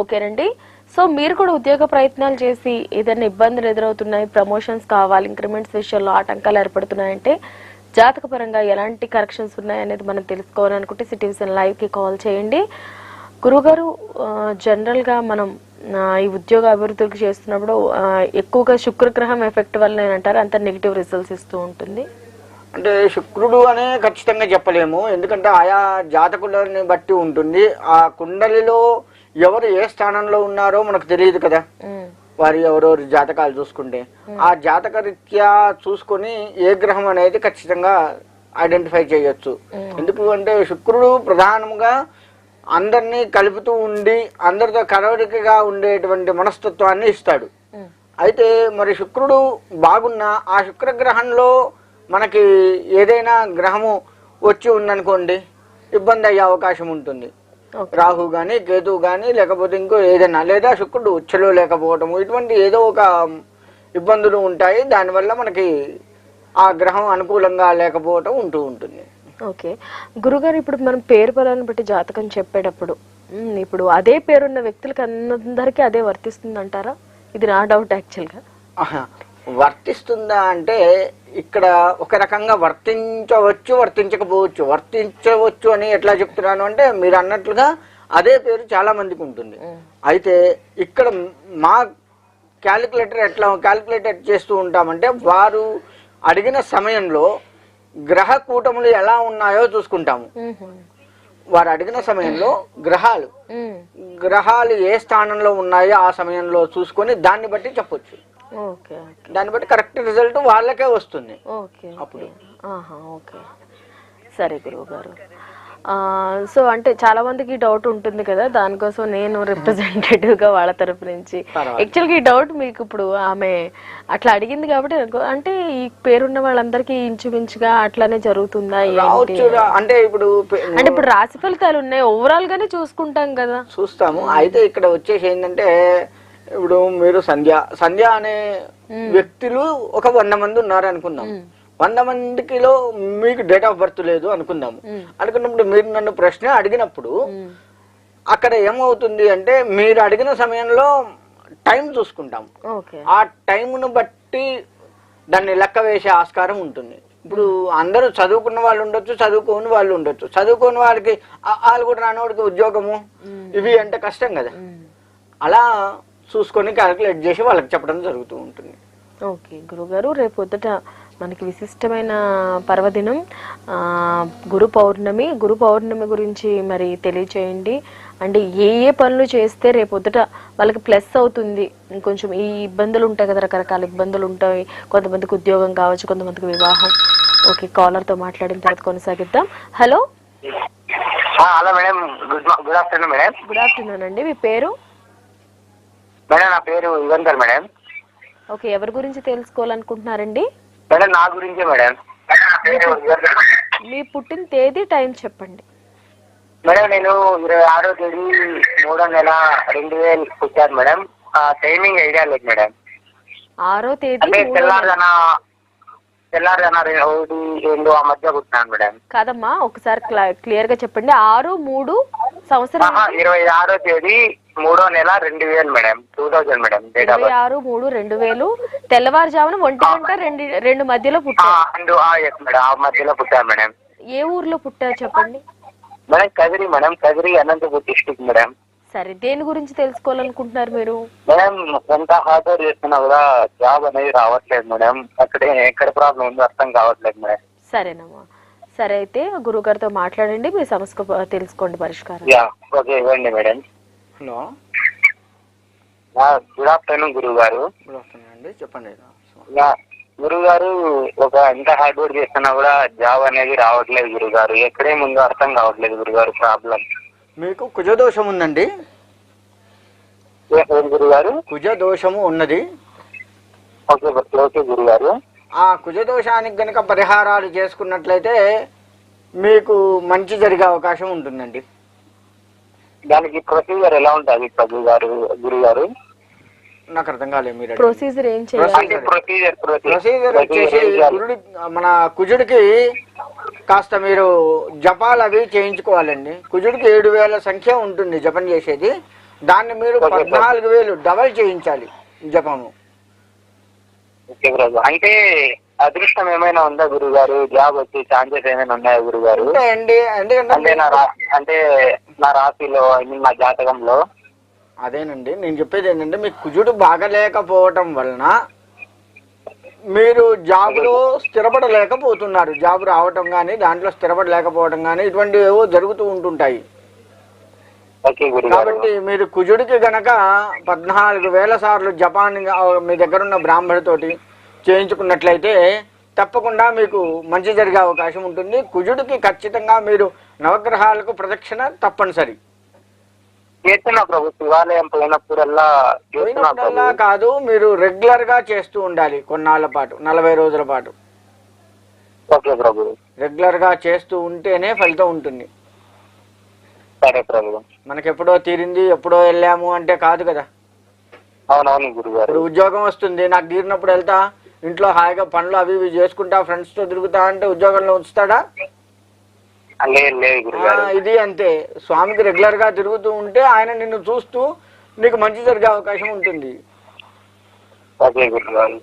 ఓకేనండి. సో మీరు కూడా ఉద్యోగ ప్రయత్నాలు చేసి ఏదైనా ఇబ్బందులు ఎదురవుతున్నాయి ప్రమోషన్స్ కావాలి ఇంక్రిమెంట్స్ విషయంలో ఆటంకాలు ఏర్పడుతున్నాయంటే జాతకపరంగా ఎలాంటి కరెక్షన్స్ ఉన్నాయి అనేది మనం తెలుసుకోవాలనుకుంటే సిటివిజన్ లైవ్కి కాల్ చేయండి. గురుగారు జనరల్గా మనం ఈ ఉద్యోగ అభివృద్ధికి చేస్తున్నప్పుడు ఎక్కువగా శుక్రగ్రహం ఎఫెక్ట్ వల్ల అంటారు అంత నెగిటివ్ రిజల్ట్స్ ఇస్తూ ఉంటుంది. అంటే శుక్రుడు అనే ఖచ్చితంగా చెప్పలేము. ఎందుకంటే ఆయా జాతకులని బట్టి ఉంటుంది. ఆ కుండలిలో ఎవరు ఏ స్థానంలో ఉన్నారో మనకు తెలియదు కదా. వారి ఎవరెవరి జాతకాలు చూసుకుంటే. ఆ జాతక రీత్యా చూసుకొని ఏ గ్రహం అనేది ఖచ్చితంగా ఐడెంటిఫై చేయొచ్చు. ఎందుకు అంటే శుక్రుడు ప్రధానంగా అందరినీ కలుపుతూ ఉండి అందరితో కలవరికగా ఉండేటువంటి మనస్తత్వాన్ని ఇస్తాడు. అయితే మరి శుక్రుడు బాగున్నా ఆ శుక్రగ్రహంలో మనకి ఏదైనా గ్రహము వచ్చి ఉందనుకోండి ఇబ్బంది అయ్యే అవకాశం ఉంటుంది. రాహు గాని కేతు గాని లేకపోతే ఇంకో ఏదైనా లేదా శుక్రుడు ఉచ్చలో లేకపోవటం ఇటువంటి ఏదో ఒక ఇబ్బందులు ఉంటాయి. దానివల్ల మనకి ఆ గ్రహం అనుకూలంగా లేకపోవటం ఉంటూ ఉంటుంది. ఓకే. గురుగారు ఇప్పుడు మనం పేరు బలాన్ని బట్టి జాతకం చెప్పేటప్పుడు ఇప్పుడు అదే పేరున్న వ్యక్తులకి అందరికీ అదే వర్తిస్తుంది అంటారా ఇది నా డౌట్ యాక్చువల్గా. ఆహా. వర్తిస్తుందా అంటే ఇక్కడ ఒక రకంగా వర్తించవచ్చు వర్తించకపోవచ్చు. వర్తించవచ్చు అని ఎట్లా చెప్తున్నాను అంటే మీరు అన్నట్లుగా అదే పేరు చాలా మందికి ఉంటుంది. అయితే ఇక్కడ మా క్యాలిక్యులేటర్ ఎట్లా క్యాలిక్యులేటర్ చేస్తూ ఉంటామంటే వారు అడిగిన సమయంలో గ్రహ కూటములు ఎలా ఉన్నాయో చూసుకుంటాము. వారు అడిగిన సమయంలో గ్రహాలు. గ్రహాలు ఏ స్థానంలో ఉన్నాయో ఆ సమయంలో చూసుకొని దాన్ని బట్టి చెప్పొచ్చు. Okay okay. దాన్ని బట్టి కరెక్ట్ రిజల్ట్ వాళ్ళకే వస్తుంది. ఓకే అప్పుడు. ఆహా ఓకే. సరే గురువు గారు. సో అంటే చాలా మందికి డౌట్ ఉంటుంది కదా దానికోసం నేను రిప్రజెంటేటివ్గా వాళ్ళ తరపు నుంచి. పర్వాలేదు. యాక్చువల్గా ఈ డౌట్ మీకు ఇప్పుడు ఆమె అట్లా అడిగింది కాబట్టి అంటే ఈ పేరున్న వాళ్ళందరికీ ఇంచుమించుగా అట్లానే జరుగుతుందా అంటే ఇప్పుడు అంటే ఇప్పుడు రాశి ఫలితాలు ఉన్నాయి. ఓవరాల్ గానే చూసుకుంటాం కదా. చూస్తాము. అయితే ఇక్కడ వచ్చేసి ఏంటంటే ఇప్పుడు మీరు సంధ్య సంధ్య అనే వ్యక్తులు ఒక వంద మంది ఉన్నారు అనుకుందాం వంద మందికిలో మీకు డేట్ ఆఫ్ బర్త్ లేదు అనుకుందాము. అనుకున్నప్పుడు మీరు నన్ను ప్రశ్న అడిగినప్పుడు అక్కడ ఏమవుతుంది అంటే మీరు అడిగిన సమయంలో టైం చూసుకుంటాం. ఓకే. ఆ టైంను బట్టి దాన్ని లెక్క వేసే ఆస్కారం ఉంటుంది. ఇప్పుడు అందరూ చదువుకున్న వాళ్ళు ఉండొచ్చు చదువుకోని వాళ్ళు ఉండొచ్చు. చదువుకోని వాళ్ళకి వాళ్ళు కూడా రానివాడికి ఉద్యోగము. ఇవి అంటే కష్టం కదా. అలా చూసుకొని క్యాలిక్యులేట్ చేసి వాళ్ళకి చెప్పడం జరుగుతూ ఉంటుంది. ఓకే గురుగారు రేపు పొద్దుట మనకి విశిష్టమైన పర్వదినం ఆ, గురు పౌర్ణమి. గురు పౌర్ణమి గురించి మరి తెలియచేయండి. అంటే ఏ ఏ పనులు చేస్తే రేపు పొద్దుట వాళ్ళకి ప్లస్ అవుతుంది. ఇంకొంచెం ఈ ఇబ్బందులు ఉంటాయి కదా రకరకాల ఇబ్బందులు ఉంటాయి. కొంతమందికి ఉద్యోగం కావచ్చు కొంతమందికి వివాహం. ఓకే కాలర్తో మాట్లాడిన తర్వాత కొనసాగిద్దాం. Hello hello madam good afternoon madam good afternoon అండి. మీ పేరు? మేడం నా పేరు యుగంధర్ మేడం. ఓకే ఎవరి గురించి తెలుసుకోవాలనుకుంటున్నారండి? మేడం నా గురించే మేడం. మీ పుట్టిన తేదీ టైం చెప్పండి. మేడం నేను ఇరవై ఆరో తేదీ మూడో నెల రెండు వేలు పుట్టాను మేడం. ఆ టైమింగ్ ఐడియా లేదు మేడం. ఆరో తేదీ అంటే. తెల్లారుదన తెల్లారుదన ఒకటి రెండు ఆ మధ్య పుట్టినాను మేడం. కాదమ్మా ఒకసారి క్లియర్గా చెప్పండి. ఆరు మూడు సంవత్సరం ఇరవై ఆరో తేదీ మూడో నెల రెండు వేలు madam two thousand madam date of ఇరవై ఆరు మూడు రెండు వేలు. తెల్లవారుజామున ఒంటి గంట రెండు రెండు మధ్యలో పుట్టారు. ఎస్ మేడం ఆ మధ్యలో పుట్టాను మేడం. ఏ ఊర్లో పుట్టారు చెప్పండి? Madam Kadiri madam Kadiri Anantapur district madam. సరే దేని గురించి తెలుసుకోవాలనుకుంటున్నారు మీరు? మేడం ఎంత హార్డ్ వర్క్ చేస్తున్నా కూడా జాబ్ అనేది రావట్లేదు మేడం. అక్కడే ఎక్కడ ప్రాబ్లం ఉందో అర్థం కావట్లేదు మేడం. సరేనమ్మా. సరే అయితే గురువు గారితో మాట్లాడండి మీ సమస్య తెలుసుకోండి పరిష్కారం. యా ఓకే ఇవ్వండి మేడం. హలో. గుడ్ ఆఫ్టర్నూన్ గురువు గారు గుడ్ ఆఫ్టర్నూన్ అండి చెప్పండి. గురువు గారు ఒక ఎంత హార్డ్ వర్క్ చేస్తున్నా కూడా జాబ్ అనేది రావట్లేదు గురువు గారు ఎక్కడే ముందో అర్థం కావట్లేదు గురువు గారు ప్రాబ్లం మీకు కుజదోషం ఉందండి? గురువు గారు కుజదోషము ఉన్నది. ఓకే ఓకే గురువు గారు ఆ కుజదోషానికి గనక పరిహారాలు చేసుకున్నట్లయితే మీకు మంచి జరిగే అవకాశం ఉంటుందండి. దానికి ప్రొసీజర్ ఎలా ఉంటుంది ప్రభు గారు గురువు గారు? నాకు అర్థం కాలేదు మీరు. ప్రొసీజర్ ఏం చేయాలి? అంటే ప్రొసీజర్ ప్రొసీజర్ వచ్చేసి కురుడి మన కుజుడికి కాస్త మీరు జపాలు అవి చేయించుకోవాలండి. కుజుడికి ఏడు వేల సంఖ్య ఉంటుంది జపం చేసేది. దాన్ని మీరు. పద్నాలుగు వేలు డబల్ చేయించాలి జపము. అంటే అదృష్టం ఏమైనా ఉందా గురుగారు జాబ్ వచ్చే ఛాన్సెస్ ఏమైనా ఉన్నాయా గురుగారు అంటే నా రా అంటే నా రాశిలో ఐ మీన్ నా జాతకంలో? అదేనండి. నేను చెప్పేది ఏంటంటే మీకు కుజుడు బాగలేకపోవటం వలన మీరు జాబ్లో స్థిరపడలేకపోతున్నారు. జాబ్ రావటం కానీ దాంట్లో స్థిరపడలేకపోవటం కానీ ఇటువంటివి ఏవో జరుగుతూ ఉంటుంటాయి. కాబట్టి మీరు కుజుడికి గనక పద్నాలుగు వేల సార్లు జపాన్ మీ దగ్గర ఉన్న బ్రాహ్మణుతోటి చేయించుకున్నట్లయితే తప్పకుండా మీకు మంచి జరిగే అవకాశం ఉంటుంది. కుజుడికి ఖచ్చితంగా మీరు నవగ్రహాలకు ప్రదక్షిణ తప్పనిసరి. పోయినప్పుడల్లా కాదు మీరు రెగ్యులర్గా చేస్తూ ఉండాలి కొన్నాళ్ళ పాటు నలభై రోజుల పాటు. రెగ్యులర్గా చేస్తూ ఉంటేనే ఫలితం ఉంటుంది. మనకి ఎప్పుడో తీరింది ఎప్పుడో వెళ్ళాము అంటే కాదు కదా. ఇప్పుడు ఉద్యోగం వస్తుంది నాకు తీరినప్పుడు వెళ్తా ఇంట్లో హాయిగా పనులు అవి ఇవి చేసుకుంటా ఫ్రెండ్స్తో తిరుగుతా అంటే ఉద్యోగంలో ఉంచుతాడా? ఇది అంతే. స్వామికి రెగ్యులర్గా తిరుగుతూ ఉంటే ఆయన నిన్ను చూస్తూ నీకు మంచి జరిగే అవకాశం ఉంటుంది. ఓకే గురుగారు.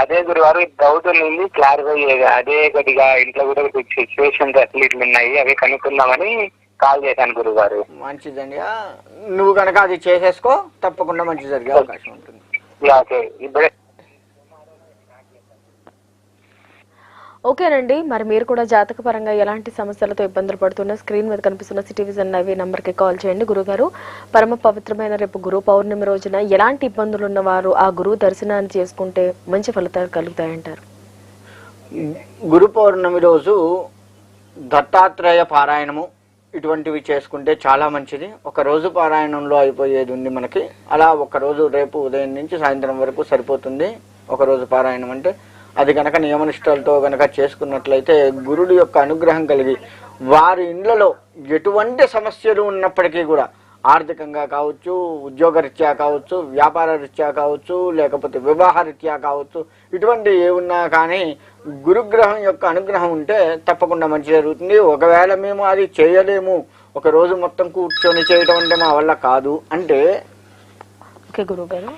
అదే గురుగారు డౌట్ ఉంది క్లారిఫై చేయగా అదే కొద్దిగా ఇంట్లో కూడా సిచ్యువేషన్స్ అట్లా ఇట్లా ఉన్నాయి అవి కనుక్కుందామని కాల్ చేశాను గురుగారు. మంచిదండి. నువ్వు కనుక అది చేసేసుకో తప్పకుండా మంచి జరిగే అవకాశం ఉంటుంది. ఇప్పుడే ఓకేనండి. మరి మీరు కూడా జాతక పరంగా ఎలాంటి సమస్యలతో ఇబ్బందులు పడుతున్నా స్క్రీన్ మీద కనిపిస్తున్న సిటీవిజన్ అవి నంబర్కి కాల్ చేయండి. గురుగారు పరమ పవిత్రమైన రేపు గురు పౌర్ణమి రోజున ఎలాంటి ఇబ్బందులు ఉన్నవారు ఆ గురువు దర్శనాన్ని చేసుకుంటే మంచి ఫలితాలు కలుగుతాయంటారు? గురు పౌర్ణమి రోజు దత్తాత్రేయ పారాయణము ఇటువంటివి చేసుకుంటే చాలా మంచిది. ఒక రోజు పారాయణంలో అయిపోయేది ఉంది మనకి. అలా ఒక రోజు రేపు ఉదయం నుంచి సాయంత్రం వరకు సరిపోతుంది. ఒక రోజు పారాయణం అంటే అది కనుక నియమనిష్టలతో కనుక చేసుకున్నట్లయితే గురుడు యొక్క అనుగ్రహం కలిగి వారి ఇండ్లలో ఎటువంటి సమస్యలు ఉన్నప్పటికీ కూడా ఆర్థికంగా కావచ్చు ఉద్యోగరీత్యా కావచ్చు వ్యాపార రీత్యా కావచ్చు లేకపోతే వివాహ రీత్యా కావచ్చు ఇటువంటి ఏ ఉన్నా కానీ గురుగ్రహం యొక్క అనుగ్రహం ఉంటే తప్పకుండా మంచి జరుగుతుంది. ఒకవేళ మేము అది చేయలేము ఒక రోజు మొత్తం కూర్చొని చేయడం అంటే మా వల్ల కాదు అంటే ఓకే గురువు గారు